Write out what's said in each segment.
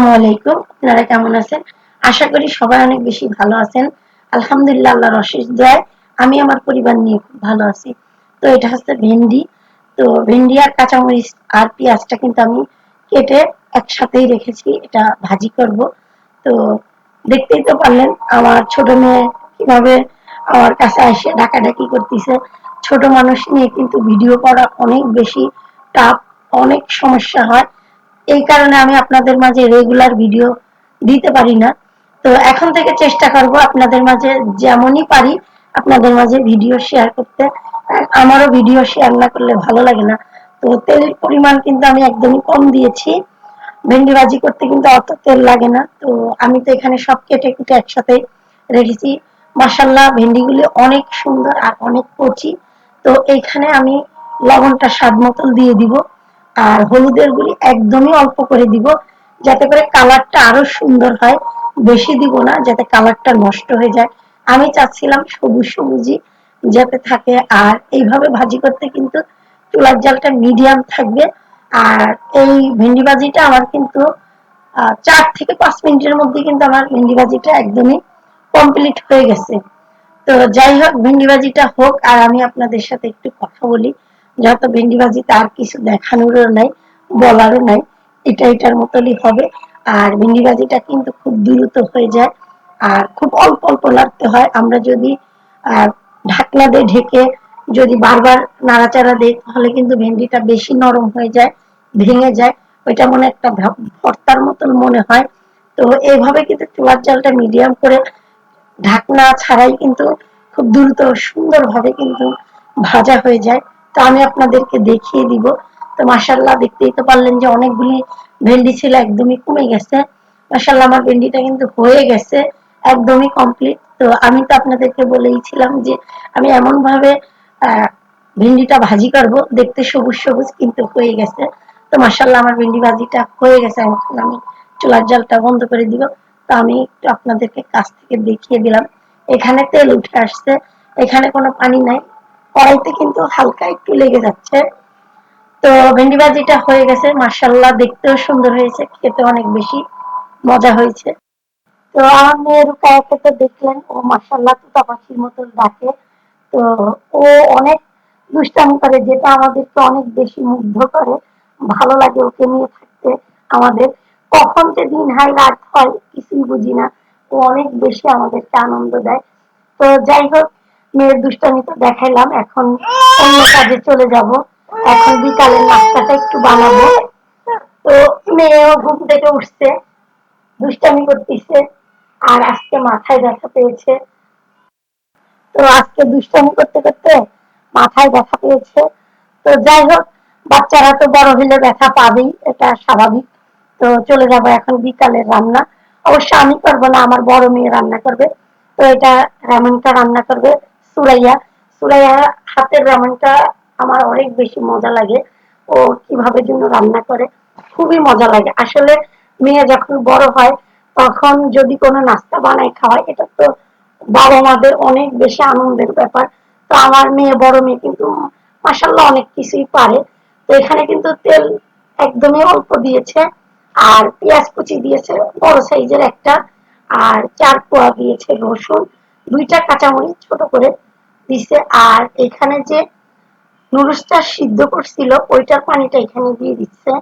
আসসালামু আলাইকুম। আপনারা কেমন আছেন? আশা করি সবাই অনেক বেশি ভালো আছেন। আলহামদুলিল্লাহ, আল্লাহর অশেষ দয়ায় আমি আমার পরিবার নিয়ে খুব ভালো আছি। তো এটা হচ্ছে ভেন্ডি। তো ভেন্ডি আর কাঁচামরিচ আর পেঁয়াজটা কিন্তু আমি কেটে একসাথেই রেখেছি। এটা ভাজি করব। তো দেখতেই তো পারলেন, আমার ছোট মেয়ে কীভাবে আমার কাছে এসে ডাকাডাকি করতেছে। ছোট মানুষ নিয়ে কিন্তু ভিডিও করা অনেক বেশি টাফ অনেক সমস্যা হয়। এই কারণে আমি আপনাদের মাঝে রেগুলার ভিডিও দিতে পারি না। তো এখন থেকে চেষ্টা করব আপনাদের মাঝে যেমনই পারি আপনাদের মাঝে ভিডিও শেয়ার করতে। আমারও ভিডিও শেয়ার না করলে ভালো লাগে না। তো তেলের পরিমাণ কিন্তু আমি একদমই কম দিয়েছি। ভেন্ডি ভাজি করতে কিন্তু অত তেল লাগে না। তো আমি তো এখানে সব কেটে কুটে একসাথে রেখেছি। মাসাল্লাহ ভেন্ডিগুলি অনেক সুন্দর আর অনেক কচি। তো এইখানে আমি লবণটা স্বাদ মতন দিয়ে দিব। আর হলুদের গুলি একদমই অল্প করে দিব, যাতে করে কালারটা আরও সুন্দর হয়। বেশি দিব না, যাতে কালারটা নষ্ট হয়ে যায়। আমি চাচ্ছিলাম সবুজ সবুজই যাতে থাকে, আর এইভাবে ভাজি করতে কিন্তু চুলার জালটা মিডিয়াম থাকবে। আর এই ভেন্ডি ভাজিটা আমার কিন্তু চার থেকে পাঁচ মিনিটের মধ্যে কিন্তু আমার ভেন্ডি ভাজিটা একদমই কমপ্লিট হয়ে গেছে। তো যাই হোক, ভেন্ডি ভাজিটা হোক, আর আমি আপনাদের সাথে একটু কথা বলি। যত ভেন্ডি ভাজি তার কিছু দেখানোরও নাই, বলারও নাই। এটা এটার মতনই হবে। আর ভেন্ডি ভাজিটা কিন্তু খুব দ্রুত হয়ে যায় আর খুব অল্প অল্প লাগতে হয়। আমরা যদি ঢাকনা দিয়ে ঢেকে যদি বারবার নাড়াচাড়া দিই, তাহলে কিন্তু ভেন্ডিটা বেশি নরম হয়ে যায়, ভেঙে যায়। ওইটা মনে একটা ভর্তার মতন মনে হয়। তো এইভাবে কিন্তু চুলার চালটা মিডিয়াম করে ঢাকনা ছাড়াই কিন্তু খুব দ্রুত সুন্দরভাবে কিন্তু ভাজা হয়ে যায়। তো আমি আপনাদেরকে দেখিয়ে দিব। তো মাসাল্লাহ দেখতেই তো পারলেন যে অনেকগুলি ভেন্ডি ছিল, একদমই কমে গেছে। মাসাল্লাহ আমার ভেন্ডিটা কিন্তু হয়ে গেছে, একদমই কমপ্লিট তো আমি তো আপনাদেরকে বলেইছিলাম যে আমি এমন ভাবে ভেন্ডিটা ভাজি করব, দেখতে সবুজ সবুজ কিন্তু হয়ে গেছে। তো মাসাল্লাহ আমার ভেন্ডি ভাজিটা হয়ে গেছে, এখন আমি চুলার জলটা বন্ধ করে দিব। তো আমি একটু আপনাদেরকে কাছ থেকে দেখিয়ে দিলাম। এখানে তেল উঠে আসছে, এখানে কোনো পানি নাই। কড়াইতে কিন্তু হালকা একটু লেগে যাচ্ছে। তো ভেন্ডি ভাজিটা হয়ে গেছে। মার্শাল্লাহ দেখতেও সুন্দর হয়েছে, খেতে অনেক বেশি মজা হয়েছে। তো আমার মেয়ের রুকায়াকে তো দেখলেন, ও মার্শাল্লাহ তুতা পাখির মতন ডাকে। তো ও অনেক দুষ্টামি করে, যেটা আমাদেরকে অনেক বেশি মুগ্ধ করে। ভালো লাগে ওকে নিয়ে থাকতে আমাদের। কখন যে দিন হয় রাত হয়, কিছুই বুঝি না। ও অনেক বেশি আমাদেরকে আনন্দ দেয়। তো যাই হোক মেয়ের দুষ্টামি তো দেখাইলাম, এখন অন্য কাজে চলে যাব। এখন বিকালের নাস্তাটা একটু বানাবো। তো মেয়েও ঘুম থেকে উঠছে, দুষ্টামি করতেছে, আর আজকে মাথায় ব্যথা পেয়েছে। তো আজকে দুষ্টামি করতে করতে মাথায় ব্যথা পেয়েছে। তো যাই হোক, বাচ্চারা তো বড় হলে ব্যথা পাবেই, এটা স্বাভাবিক। তো চলে যাব এখন বিকালের রান্না। অবশ্য আমি করব না, আমার বড় মেয়ে রান্না করবে। তো এটা রামনটা রান্না করবে। সুরাইয়া সুরাইয়া হাতের রামনটা আমার অনেক বেশি মজা লাগে। ও কীভাবে জন্য রান্না করে, খুবই মজা লাগে। আসলে মেয়ে যখন বড় হয়, তখন যদি কোনো নাস্তা বানায় খাওয়ায়, এটা তো বাবা মাদের অনেক বেশি আনন্দের ব্যাপার। তো আমার মেয়ে, বড় মেয়ে কিন্তু মাসাল্লাহ অনেক কিছুই পারে। তো এখানে কিন্তু তেল একদমই অল্প দিয়েছে, আর পেঁয়াজ কুচি দিয়েছে, বড় সাইজের একটা, আর চার পোয়া দিয়েছে রসুন। দুইটা কাঁচামরিচ ছোট করে দিছে। আর এখানে যে নুডলসটা সিদ্ধ করছিল, ওইটার পানিটা এখানে দিয়ে দিচ্ছে।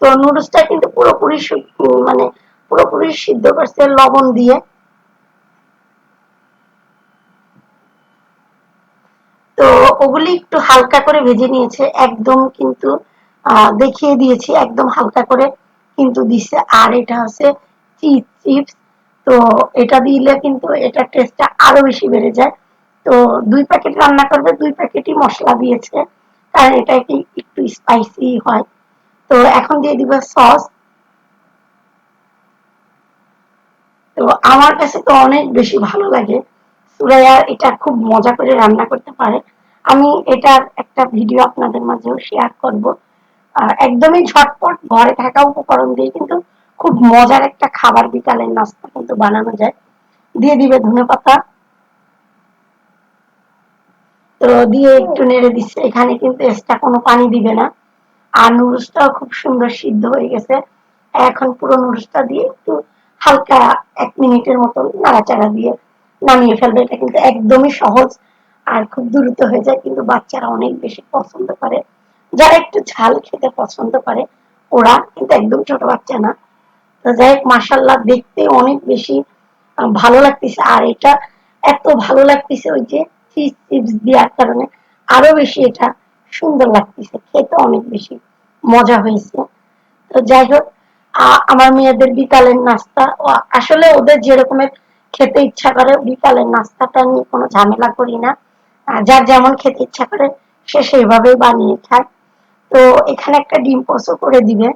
তো নুডলসটা কিন্তু পুরোপুরি মানে পুরোপুরি সিদ্ধ করছে লবণ দিয়ে। তো ওগুলি একটু হালকা করে ভেজে নিয়েছে, একদম কিন্তু দেখিয়ে দিয়েছি, একদম হালকা করে কিন্তু দিছে। আর এটা হচ্ছে চিপস তো এটা দিলে কিন্তু এটা টেস্টটা আরও বেশি বেড়ে যায়। তো দুই প্যাকেট রান্না করবে, দুই প্যাকেটই মশলা দিয়েছে। কারণ এটা একটু স্পাইসি হয়। তো এখন দিয়ে দিব সস তো আমার কাছে তো অনেক বেশি ভালো লাগে। সুরাইয়া এটা খুব মজা করে রান্না করতে পারে। আমি এটার একটা ভিডিও আপনাদের মাঝেও শেয়ার করব। একদমই ঝটপট ঘরে থাকা উপকরণ দিয়ে কিন্তু খুব মজার একটা খাবার বিকালের নাস্তা কিন্তু বানানো যায়। দিয়ে দিবে ধনে পাতা। তো দিয়ে একটু নেড়ে দিচ্ছে। এখানে কিন্তু এক্সট্রা কোনো পানি দিবে না। আর নুডলসটাও খুব সুন্দর সিদ্ধ হয়ে গেছে। এখন পুরো নুডলসটা দিয়ে একটু হালকা এক মিনিটের মতন নাড়াচাড়া দিয়ে নামিয়ে ফেলবে। এটা কিন্তু একদমই সহজ আর খুব দ্রুত হয়ে যায়। কিন্তু বাচ্চারা অনেক বেশি পছন্দ করে। যারা একটু ঝাল খেতে পছন্দ করে ওরা কিন্তু একদম ছোট বাচ্চা না। যাই হোক মাসাল্লাহ দেখতে অনেক বেশি ভালো লাগতেছে। আর এটা এত ভালো লাগতেছে ওই যে চিজ চিপস দেওয়ার কারণে। আরও বেশি এটা সুন্দর লাগতেছে। খেতে অনেক বেশি মজা হয়েছে। তো যাই হোক আমার মেয়েদের বিকালের নাস্তা আসলে ওদের যেরকমের খেতে ইচ্ছা করে, বিকালের নাস্তাটা নিয়ে কোনো ঝামেলা করি না। যার যেমন খেতে ইচ্ছা করে, সে সেইভাবেই বানিয়ে খায়। তো এখানে একটা ডিম পোস্টও করে দিবে।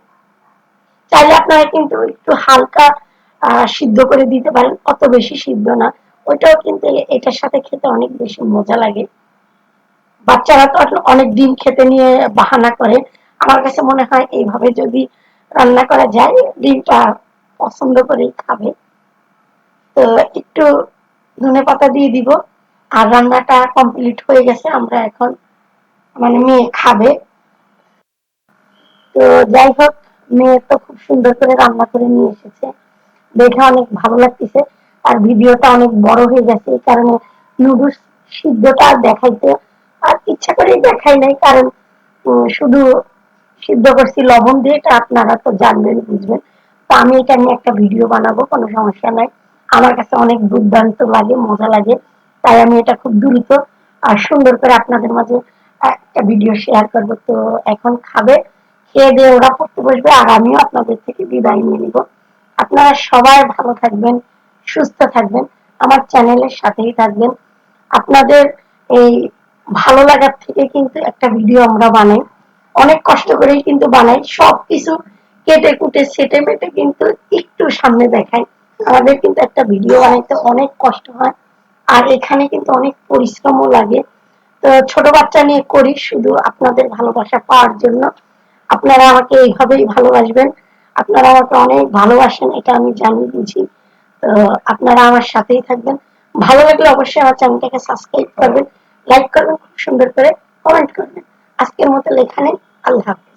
চাইলে আপনারা কিন্তু একটু হালকা সিদ্ধ করে দিতে পারেন, অত বেশি সিদ্ধ না। ওইটাও কিন্তু এটার সাথে খেতে অনেক বেশি মজা লাগে। বাচ্চারা তো অনেক ডিম খেতে নিয়ে বাহানা করে। আমার কাছে মনে হয় এইভাবে যদি রান্না করা যায়, ডিমটা পছন্দ করেই খাবে। তো একটু ধনে পাতা দিয়ে দিব। আর রান্নাটা কমপ্লিট হয়ে গেছে, আমরা এখন মানে মেয়ে খাবে। তো যাই হোক মেয়ে তো খুব সুন্দর করে রান্না করে নিয়ে এসেছে। দেখে অনেক ভালো লাগতেছে। আর ভিডিওটা অনেক বড় হয়ে গেছে, এই কারণে নুডলস সিদ্ধটা আর দেখাইতে আর ইচ্ছা করেই দেখাই নাই, কারণ শুধু সিদ্ধ করছি লবণ দিয়ে, এটা আপনারা তো জানবেন, বুঝবেন। তো আমি এটা নিয়ে একটা ভিডিও বানাবো, কোনো সমস্যা নাই। আমার কাছে অনেক দুর্দান্ত লাগে, মজা লাগে, তাই আমি এটা খুব দ্রুত আর সুন্দর করে আপনাদের মাঝে একটা ভিডিও শেয়ার করব। তো এখন খাবে খেয়ে দিয়ে ওরা পড়তে বসবে, আর আমিও আপনাদের থেকে বিদায় নিয়ে নিব। আপনারা সবাই ভালো থাকবেন, সুস্থ থাকবেন, আমার চ্যানেলের সাথেই থাকবেন। আপনাদের এই ভালো লাগার থেকে কিন্তু একটা ভিডিও আমরা বানাই। অনেক কষ্ট করেই কিন্তু বানাই, সবকিছু কেটে কুটে, সেটে মেটে কিন্তু একটু সামনে দেখাই। আমাদের কিন্তু একটা ভিডিও বানাইতে অনেক কষ্ট হয়, আর এখানে কিন্তু অনেক পরিশ্রমও লাগে। তো ছোট বাচ্চা নিয়ে করি শুধু আপনাদের ভালোবাসা পাওয়ার জন্য। আপনারা আমাকে এইভাবেই ভালোবাসবেন। আপনারা আমাকে অনেক ভালোবাসেন, এটা আমি জানি বুঝি তো আপনারা আমার সাথেই থাকবেন। ভালো লাগলে অবশ্যই আমার চ্যানেলটাকে সাবস্ক্রাইব করবেন, লাইক করবেন, খুব সুন্দর করে কমেন্ট করবেন। আজকের মতো লেখা নেই আল্লাহ হাফেজ।